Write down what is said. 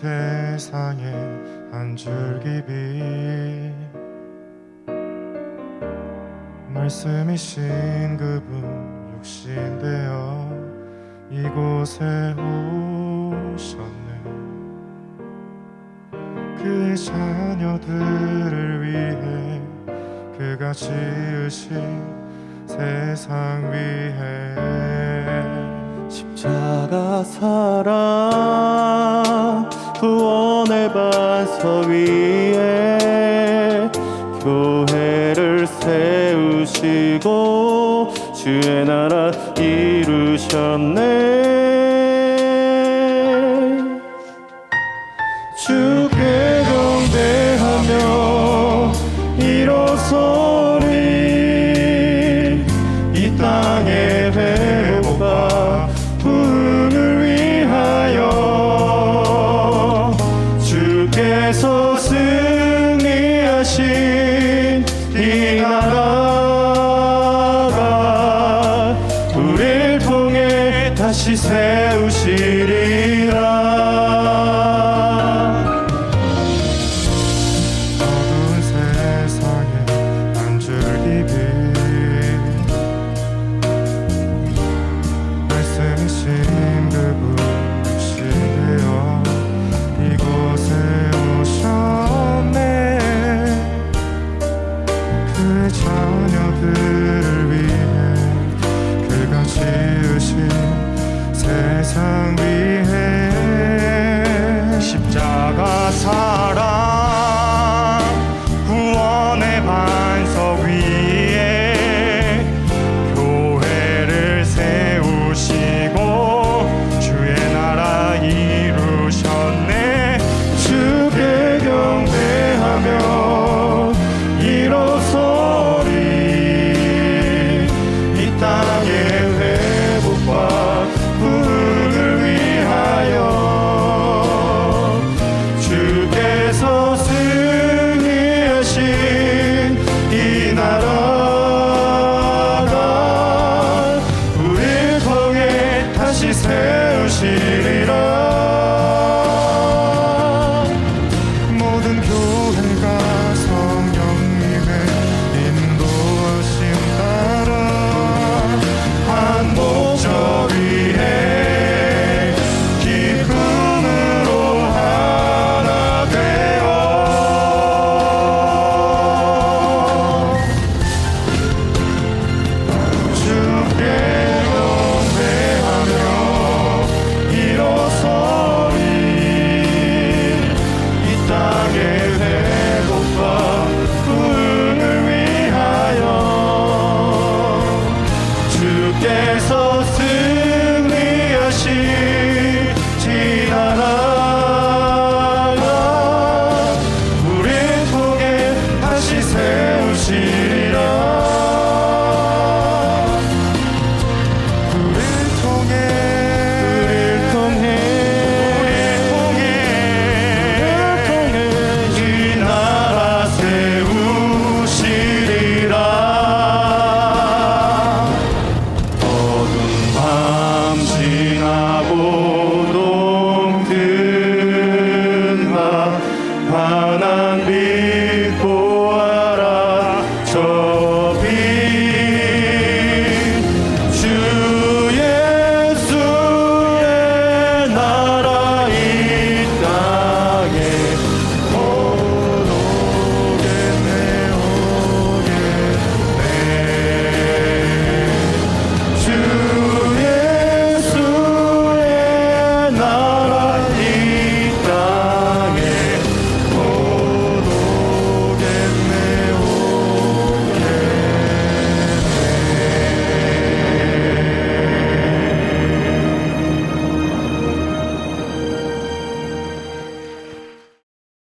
세상에 한 줄기 빛 말씀이신 그분 육신 되어 이곳에 오셨네. 그의 자녀들을 위해 그가 지으신 세상 위해 십자가 사랑 구원의 반석 위에 교회를 세우시고 주의 나라 이루셨네. 주께 경배하며 일어서 우리를 통해 다시 세우시리라 다시 세우시리.